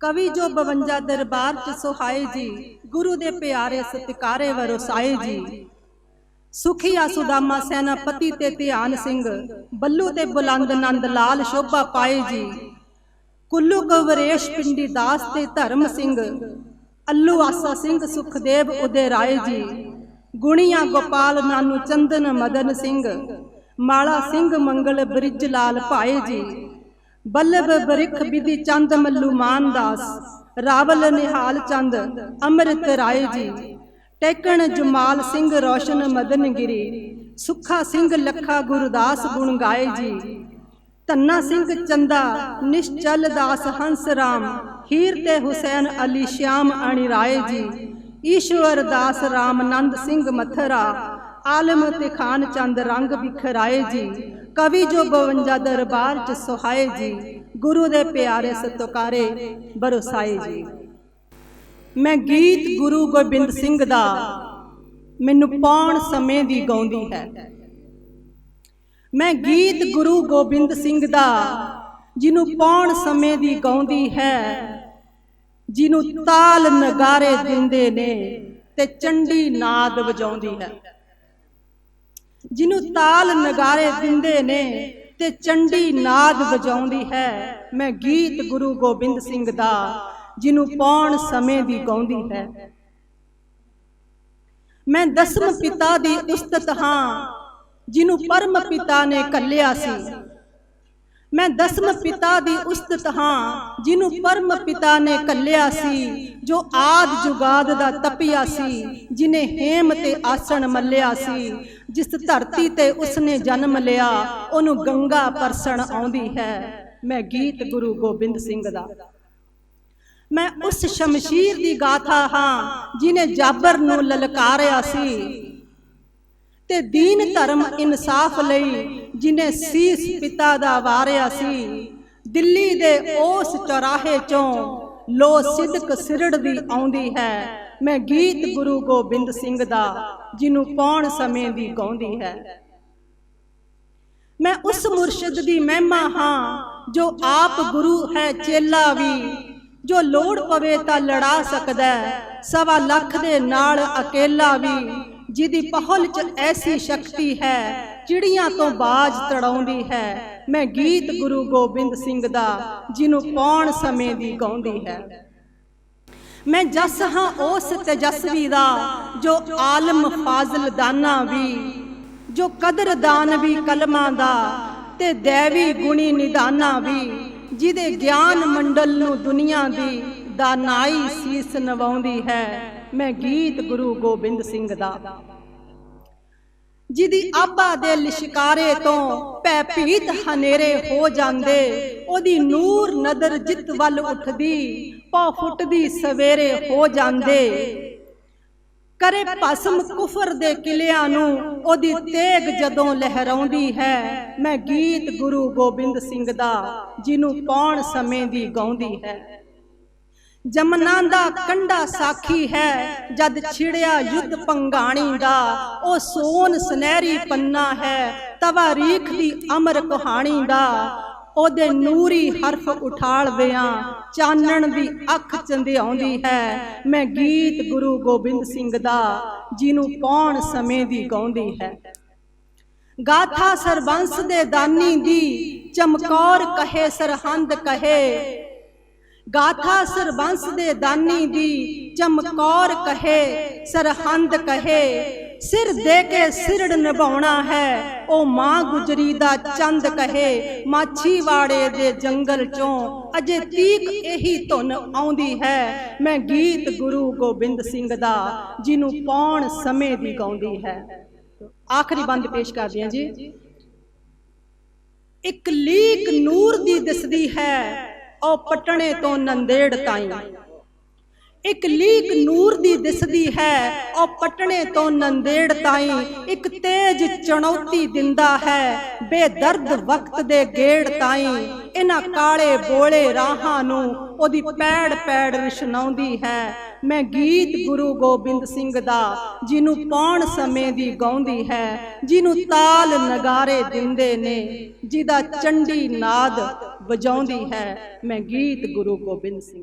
ਕਵੀ ਜੋ 52 ਦਰਬਾਰ ਚ ਸੁਹਾਏ ਜੀ ਗੁਰੂ ਦੇ ਪਿਆਰੇ ਸਤਿਕਾਰੇ ਵਰਸਾਏ ਜੀ। ਸੁਖੀਆ ਸੁਦਾਮਾ ਸੈਨਾਪਤੀ ਤੇ ਧਿਆਨ ਸਿੰਘ ਬੱਲੂ ਤੇ ਬੁਲੰਦ ਨੰਦ ਲਾਲ ਸ਼ੋਭਾ ਪਾਏ ਜੀ। ਕੁੱਲੂ ਕਵਰੇਸ਼ ਪਿੰਡੀ ਦਾਸ ਤੇ ਧਰਮ ਸਿੰਘ ਅੱਲੂ ਆਸਾ ਸਿੰਘ ਸੁਖਦੇਵ ਉਦੇ ਰਾਏ ਜੀ। ਗੁਣੀਆਂ ਗੋਪਾਲ ਨਾਨੂ ਚੰਦਨ ਮਦਨ ਸਿੰਘ ਮਾਲਾ ਸਿੰਘ ਮੰਗਲ ਬ੍ਰਿਜ ਲਾਲ ਭਾਏ ਜੀ। ਬੱਲਭ ਬਰਿਖ ਬਿਧੀ ਚੰਦ ਮੱਲੂ ਮਾਨ ਦਾਸ, ਰਾਵਲ ਨਿਹਾਲ ਚੰਦ, ਅੰਮ੍ਰਿਤ ਰਾਏ ਜੀ। ਟੇਕਣ ਜਮਾਲ ਸਿੰਘ ਰੋਸ਼ਨ ਮਦਨਗਿਰੀ ਸੁੱਖਾ ਸਿੰਘ ਲੱਖਾ ਗੁਰਦਾਸ ਗੁਣ ਗਾਏ ਜੀ। ਧੰਨਾ ਸਿੰਘ ਚੰਦਾ, ਨਿਸ਼ਚਲ ਦਾਸ ਹੰਸ ਰਾਮ, ਹੀਰ ਤੇ ਹੁਸੈਨ ਅਲੀ ਸ਼ਿਆਮ ਅਣੀ ਰਾਏ ਜੀ। ਈਸ਼ਵਰ ਦਾਸ ਰਾਮਨੰਦ ਸਿੰਘ ਮਥਰਾ, ਆਲਮ ਤੇ ਖਾਨ ਚੰਦ ਰੰਗ ਬਿਖਰਾਏ ਜੀ। ਕਵੀ ਜੋ 52 ਦਰਬਾਰ ਚ ਸੁਹਾਏ ਜੀ, ਗੁਰੂ ਦੇ ਪਿਆਰੇ ਸਤਕਾਰੇ, ਬਰਸਾਏ ਜੀ। ਮੈਂ ਗੀਤ ਗੁਰੂ ਗੋਬਿੰਦ ਸਿੰਘ ਦਾ, ਮੈਨੂੰ ਪਾਉਣ ਸਮੇਂ ਦੀ ਗਾਉਂਦੀ ਹੈ। ਮੈਂ ਗੀਤ ਗੁਰੂ ਗੋਬਿੰਦ ਸਿੰਘ ਦਾ, ਜਿਹਨੂੰ ਪਾਉਣ ਸਮੇਂ ਦੀ ਗਾਉਂਦੀ ਹੈ, ਜਿਹਨੂੰ ਤਾਲ ਨਗਾਰੇ ਦਿੰਦੇ ਨੇ ਤੇ ਚੰਡੀ ਨਾਦ ਵਜਾਉਂਦੀ ਹੈ। ਜਿਹਨੂੰ ਤਾਲ ਨਗਾਰੇ ਦਿੰਦੇ ਨੇ ਤੇ ਚੰਡੀ ਨਾਦ ਵਜਾਉਂਦੀ ਹੈ। ਮੈਂ ਗੀਤ ਗੁਰੂ ਗੋਬਿੰਦ ਸਿੰਘ ਦਾ ਜਿਹਨੂੰ ਪਾਉਣ ਸਮੇਂ ਦੀ ਗਾਉਂਦੀ ਹੈ। ਮੈਂ ਦਸਮ ਪਿਤਾ ਦੀ ਉਸਤਤ ਹਾਂ ਜਿਹਨੂੰ ਪਰਮ ਪਿਤਾ ਨੇ ਕੱਲਿਆ ਸੀ। ਮੈਂ ਦਸਮ ਪਿਤਾ ਦੀ ਉਸਤਤ ਹਾਂ ਜਿਹਨੂੰ ਪਰਮ ਪਿਤਾ ਨੇ ਕੱਲਿਆ ਸੀ ਜੋ ਆਦ ਜੁਗਾਦ ਦਾ ਤਪਿਆ ਸੀ ਜਿਨੇ ਹੇਮ ਤੇ ਆਸਣ ਮੱਲਿਆ ਸੀ। ਜਿਸ ਧਰਤੀ ਤੇ ਉਸਨੇ ਜਨਮ ਲਿਆ ਉਹਨੂੰ ਗੰਗਾ ਪਰਸਣ ਆਉਂਦੀ ਹੈ। ਮੈਂ ਗੀਤ ਗੁਰੂ ਗੋਬਿੰਦ ਸਿੰਘ ਦਾ। ਮੈਂ ਉਸ ਸ਼ਮਸ਼ੀਰ ਦੀ ਗਾਥਾ ਹਾਂ ਜਿਨੇ ਜਾਬਰ ਨੂੰ ਲਲਕਾਰਿਆ ਸੀ। ਤੇ ਦੀਨ ਧਰਮ ਇਨਸਾਫ ਲਈ ਜਿਨੇ ਸੀਸ ਪਿਤਾ ਦਾ ਵਾਰਿਆ ਸੀ। ਦਿੱਲੀ ਦੇ ਉਸ ਚੌਰਾਹੇ ਚੋਂ ਲੋ ਸਿਦਕ ਸਿਰੜਦੀ ਆਉਂਦੀ ਹੈ। ਮੈਂ ਗੀਤ ਗੁਰੂ ਗੋਬਿੰਦ ਸਿੰਘ ਦਾ, ਜਿਹਨੂੰ ਪਾਉਣ ਸਮੇਂ ਦੀ ਗਾਉਂਦੀ ਹੈ। ਮੈਂ ਉਸ ਮੁਰਸ਼ਿਦ ਦੀ ਮਹਿਮਾ ਹਾਂ, ਜੋ ਆਪ ਗੁਰੂ ਹੈ ਚੇਲਾ ਵੀ। ਜੋ ਲੋੜ ਪਵੇ ਤਾਂ ਲੜਾ ਸਕਦਾ ਸਵਾ ਲੱਖ ਦੇ ਨਾਲ ਅਕੇਲਾ ਵੀ। ਜਿਹਦੀ ਪਹਲ 'ਚ ਐਸੀ ਸ਼ਕਤੀ ਹੈ, ਚਿੜੀਆਂ ਤੋਂ ਬਾਜ ਤੜਾਉਂਦੀ ਹੈ। ਮੈਂ ਗੀਤ ਗੁਰੂ ਗੋਬਿੰਦ ਸਿੰਘ ਦਾ, ਜਿਹਨੂੰ ਪਾਉਣ ਸਮੇਂ ਦੀ ਗਾਉਂਦੀ ਹੈ। ਮੈਂ ਜਸ ਹਾਂ ਉਸ ਤੇਜਸਵੀ ਦਾ, ਜੋ ਆਲਮ ਫਾਜ਼ਲ ਦਾਨਾ ਵੀ, ਜੋ ਕਦਰਦਾਨ ਵੀ ਕਲਮਾਂ ਦਾ, ਤੇ ਦੇਵੀ ਗੁਣੀ ਨਿਦਾਨਾ ਵੀ, ਜਿਹਦੇ ਗਿਆਨ ਮੰਡਲ ਨੂੰ ਦੁਨੀਆ ਦੀ ਦਾਨਾਈ ਸੀਸ ਨਵਾਉਂਦੀ ਹੈ। ਮੈਂ ਗੀਤ ਗੁਰੂ ਗੋਬਿੰਦ ਸਿੰਘ ਦਾ। ਜਿਹਦੀ ਆਬਾ ਦੇ ਲਿਸ਼ਕਾਰੇ ਤੋਂ ਪੈ ਭੀਤ ਹਨੇਰੇ ਹੋ ਜਾਂਦੇ ਉਹਦੀ ਨੂਰ ਨਦਰ ਜਿੱਤ ਵੱਲ ਉੱਠਦੀ ਪੌ ਫੁੱਟਦੀ ਸਵੇਰੇ ਹੋ ਜਾਂਦੇ। ਕਰੇ ਭਸਮ ਕੁਫਰ ਦੇ ਕਿਲਿਆਂ ਨੂੰ ਉਹਦੀ ਤੇਗ ਜਦੋਂ ਲਹਿਰਾਉਂਦੀ ਹੈ ਮੈਂ ਗੀਤ ਗੁਰੂ ਗੋਬਿੰਦ ਸਿੰਘ ਦਾ ਜਿਹਨੂੰ ਪਾਉਣ ਸਮੇਂ ਦੀ ਗਾਉਂਦੀ ਹੈ। ਜਮਨਾ ਦਾ ਕੰਡਾ ਸਾਖੀ ਹੈ, ਜਦ ਛਿੜਿਆ ਯੁੱਧ ਪੰਗਾਣੀ ਦਾ, ਉਹ ਸੋਨ ਸੁਨਹਿਰੀ ਪੰਨਾ ਹੈ ਤਵਾਰੀਖ ਦੀ ਅਮਰ ਕਹਾਣੀ ਦਾ। ਉਹਦੇ ਨੂਰੀ ਹਰਫ ਉਠਾਲਦਿਆਂ ਚਾਨਣ ਦੀ ਅੱਖ ਚੰਦਿਆਉਂਦੀ ਹੈ। ਮੈਂ ਗੀਤ ਗੁਰੂ ਗੋਬਿੰਦ ਸਿੰਘ ਦਾ, ਜਿਹਨੂੰ ਕੌਣ ਸਮੇਂ ਦੀ ਗਾਉਂਦੀ ਹੈ। ਗਾਥਾ ਸਰਬੰਸ ਦੇ ਦਾਨੀ ਦੀ, ਚਮਕੌਰ ਕਹੇ ਸਰਹੰਦ ਕਹੇ ਗਾਥਾ ਸਰਬੰਸ ਦੇ ਦਾਨੀ ਦੀ ਚਮਕੌਰ ਕਹੇ, ਸਰਹੰਦ ਕਹੇ, ਸਿਰ ਦੇ ਕੇ ਸਿਰੜ ਨਿਭਾਉਣਾ ਹੈ, ਉਹ ਮਾਂ ਗੁਜਰੀ ਦਾ ਚੰਦ ਕਹੇ ਮਾਛੀਵਾੜੇ ਦੇ ਜੰਗਲ ਚੋਂ ਅਜੇ ਤੀਕ ਇਹੀ ਧੁਨ ਆਉਂਦੀ ਹੈ, ਮੈਂ ਗੀਤ ਗੁਰੂ ਗੋਬਿੰਦ ਸਿੰਘ ਦਾ, ਜਿਹਨੂੰ ਪਾਉਣ ਸਮੇਂ ਦੀ ਗਾਉਂਦੀ ਹੈ। ਆਖਰੀ ਬੰਦ ਪੇਸ਼ ਕਰਦੇ ਹਾਂ ਜੀ। ਇੱਕ ਲੀਕ ਨੂਰ ਦੀ ਦਿਸਦੀ ਹੈ ਉਹ ਪਟਣੇ ਤੋਂ ਨੰਦੇੜ ਤਾਈਂ। ਇੱਕ ਲੀਕ ਨੂਰ ਦੀ ਦਿਸਦੀ ਹੈ, ਉਹ ਪਟਣੇ ਤੋਂ ਨੰਦੇੜ ਤਾਈਂ। ਇੱਕ ਤੇਜ ਚੁਣੌਤੀ ਦਿੰਦਾ ਹੈ, ਬੇਦਰਦ ਵਕਤ ਦੇ ਗੇੜ ਤਾਈਂ। ਇਹਨਾਂ ਕਾਲੇ ਬੋਲੇ ਰਾਹਾਂ ਨੂੰ ਉਹਦੀ ਪੈੜ ਪੈੜ ਰਿਸ਼ਨਾਉਂਦੀ ਹੈ। ਮੈਂ ਗੀਤ ਗੁਰੂ ਗੋਬਿੰਦ ਸਿੰਘ ਦਾ, ਜਿਹਨੂੰ ਪਾਉਣ ਸਮੇਂ ਦੀ ਗਾਉਂਦੀ ਹੈ, ਜਿਹਨੂੰ ਤਾਲ ਨਗਾਰੇ ਦਿੰਦੇ ਨੇ, ਜਿਹਦਾ ਚੰਡੀ ਨਾਦ ਵਜਾਉਂਦੀ ਹੈ। ਮੈਂ ਗੀਤ ਗੁਰੂ ਗੋਬਿੰਦ ਸਿੰਘ